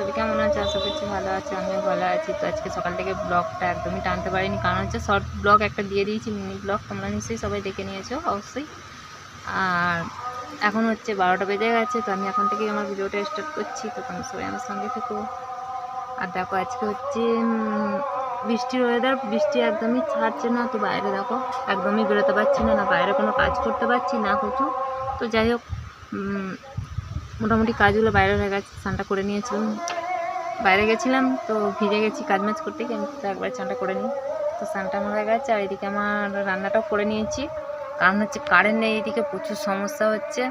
সবই কেমন আছে? আশা করছি ভালো আছে, আমিও ভালো আছি। তো আজকে সকাল থেকে ব্লগটা একদমই টানতে পারিনি। কারণ হচ্ছে শর্ট ব্লগ একটা দিয়ে দিয়েছি মিনি ব্লগ তোমরা নিশ্চয়ই সবাই দেখে নিয়েছো, অবশ্যই। আর এখন হচ্ছে বারোটা বেজে গেছে, তো আমি এখন থেকেই আমার ভিডিওটা স্টার্ট করছি। তো তোমরা সবাই আমার সঙ্গে থেকো। আর দেখো, আজকে হচ্ছে বৃষ্টির ওয়েদার বৃষ্টি একদমই ছাড়ছে না। তো বাইরে দেখো, একদমই বেরোতে পারছি না না বাইরে কোনো কাজ করতে পারছি না কিছু তো যাই হোক মোটামুটি কাজগুলো বাইরে হয়ে গেছে, স্নানটা করে নিয়েছিলাম। বাইরে গেছিলাম, তো ভিজে গেছি কাজ মাজ করতে গিয়ে, আমি একবার স্নানটা করে নিই। তো স্নানটা হয়ে গেছে, আর এদিকে আমার রান্নাটাও করে নিয়েছি। কারণ হচ্ছে কারেন্ট নেই, এদিকে প্রচুর সমস্যা হচ্ছে।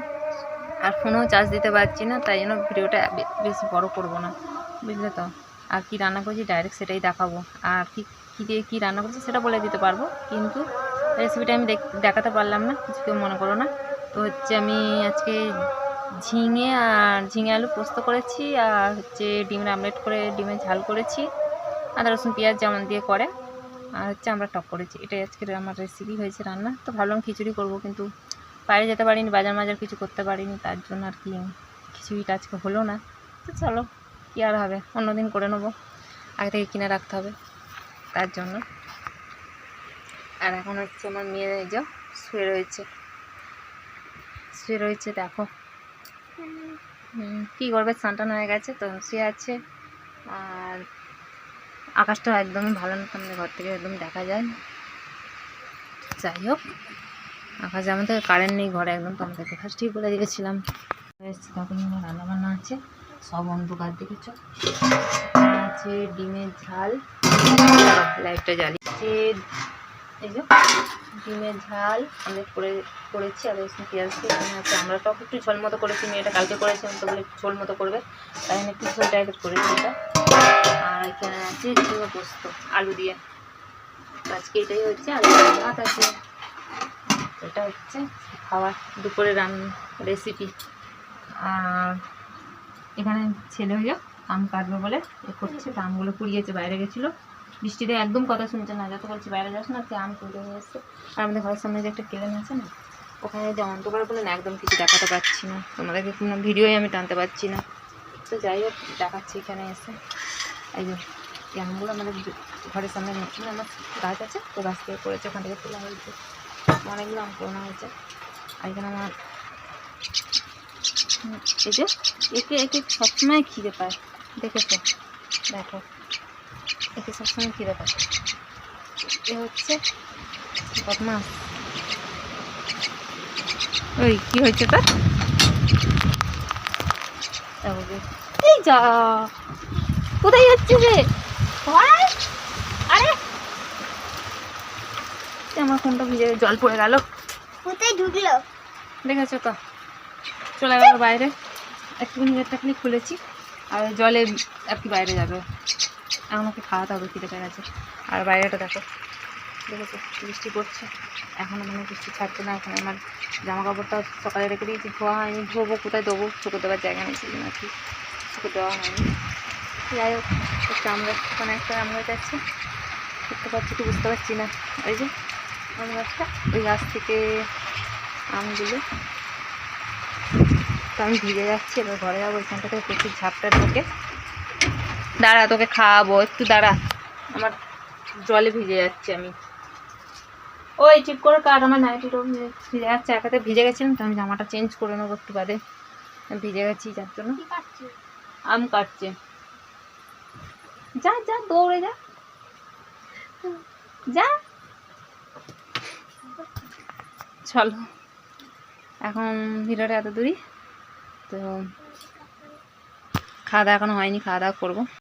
আর ফোনেও চার্জ দিতে পারছি না, তাই জন্য ভিডিওটা বেশি বড় করব না। বুঝলে তো? আর কি রান্না করছি ডাইরেক্ট সেটাই দেখাবো। আর কি, কী দিয়ে কী রান্না করছি সেটা বলে দিতে পারব, কিন্তু রেসিপিটা আমি দেখ- দেখাতে পারলাম না, কিছু কেউ মনে করো না। তো হচ্ছে আমি আজকে ঝিঙে আর ঝিঙে আলু পোস্ত করেছি আর হচ্ছে ডিমের আমলেট করে ডিমের ঝাল করেছি। আদা, রসুন, পেঁয়াজ যেমন দিয়ে করে। আর হচ্ছে আমরা টক করেছি। এটাই আজকের আমার রেসিপি হয়েছে রান্না। তো ভাবলাম খিচুড়ি করব কিন্তু বাইরে যেতে পারিনি, বাজার মাজার কিছু করতে পারিনি, তার জন্য আর কি খিচুড়িটা আজকে হলো না। তো চলো, কী আর হবে? অন্যদিন করে নেব। আগে থেকে কিনে রাখতে হবে তার জন্য। আর এখন হচ্ছে আমার মেয়ে যে শুয়ে রয়েছে। শুয়ে রয়েছে, দেখো। কী করবে? স্নান হয়ে গেছে, তো শুয়ে আছে। আর আকাশটা একদমই ভালো না আমাদের ঘর থেকে একদম দেখা যায় যাই হোক, আকাশ যেমন থেকে কারেন্ট নেই, ঘরে একদম তো ফার্স্টেই বলে দিয়েছিলাম তখন রান্না বান্না আছে, সব অন্ধকার দেখেছ আছে ডিমের ঝাল, লাইটটা জ্বালিয়েছে এই যে ডিমের ঝাল আমরা করে, করেছি, আর রসুন, পেঁয়াজ দিয়ে আছে আমরা টক একটু ঝোল মতো করেছি, মেয়েটা কালকে করেছি, আমি তো বলে ঝোল মতো করবে। তাই আমি একটু ঝোল টাইপের করেছি এটা। আর এখানে আছে ঝিঙে পোস্ত, আলু দিয়ে। আজকে এটাই হচ্ছে এখানে ভাত আছে। এটা হচ্ছে খাবার দুপুরে রান রেসিপি আর এখানে ছেলে হয়ে আম কাটবে বলে, এ করছে, তো আমগুলো কুড়িয়েছে বাইরে গেছিল। বৃষ্টিতে একদম কথা শুনছে না। যত বলছি বাইরে যাস না সে আম তুলে নিয়ে এসছে আর আমাদের ঘরের সামনে যে একটা কেলেন আছে না, ওখানে যে অন্ধকার বলে না, একদম কিছু দেখাতে পারছি না। তোমাদেরকে কোনো ভিডিওই আমি টানতে পারছি না। তো যাই হোক, দেখাচ্ছি এখানে এসে। এই যে আমগুলো আমাদের ঘরের সামনে নতুন আমার গাছ আছে, তো গাছ থেকে পড়েছে, ওখান থেকে তোলা হয়েছে। অনেকগুলো আম পোড়ানো হয়েছে। আর এখানে আমার এই যে, একে একে সবসময় খিদে পায়। দেখেছ? দেখো। একে সবসময় খিদে পায় এ হচ্ছে বদমাস। ওই কি হয়েছে তার? এই যা কোথায় যাচ্ছে রে? আরে! আমার ফোনটা ভিজে জল পড়ে গেল। কোথায় ঢুকলো? দেখেছ তো? চলে গেল বাইরে। একটুখানি গেটটাখানি খুলেছি আর জলে আর কি বাইরে যাবে। আমাকে খাওয়াতে হবে খিদে পেয়ে গেছে। আর বাইরেটা দেখো, দেখেছ? বৃষ্টি পড়ছে। এখনও মানে বৃষ্টি ছাড়ছে না ওখানে আমার জামা কাপড়টা সকালে রেখে দিয়েছি। ধোয়া হয়নি, ধোবো, কোথায় দেবো শুকো দেওয়ার জায়গা নেই জন্য আর কি। শুকো দেওয়া হয়নি। যাই হোক, একটা আমরা ওখানে একটা আমরা যাচ্ছি। দেখতে পাচ্ছি কি বুঝতে পারছি না। ওই যে আম গাছটা ওই গাছ থেকে আমগুলো। তো আমি ভিজে যাচ্ছি, এবার ঘরে যাব। থেকে প্রচুর ঝাপটা ঢোকে। দাঁড়া তোকে খাওয়াবো। একটু দাঁড়া। আমার জলে ভিজে যাচ্ছি আমি। ওই ঠিক করে কাট আমার নাইটিটাও ভিজে যাচ্ছে। একাতে ভিজে গেছিলাম তো আমি জামাটা চেঞ্জ করে নেব একটু বাদে। ভিজে গেছি যার জন্য। আম কাটছে। যা যা দৌড়ে যা। যা। চলো। এখন ভিডিওটা এত দূরই তো খাওয়া দাওয়া এখনও হয়নি খাওয়া দাওয়া করব।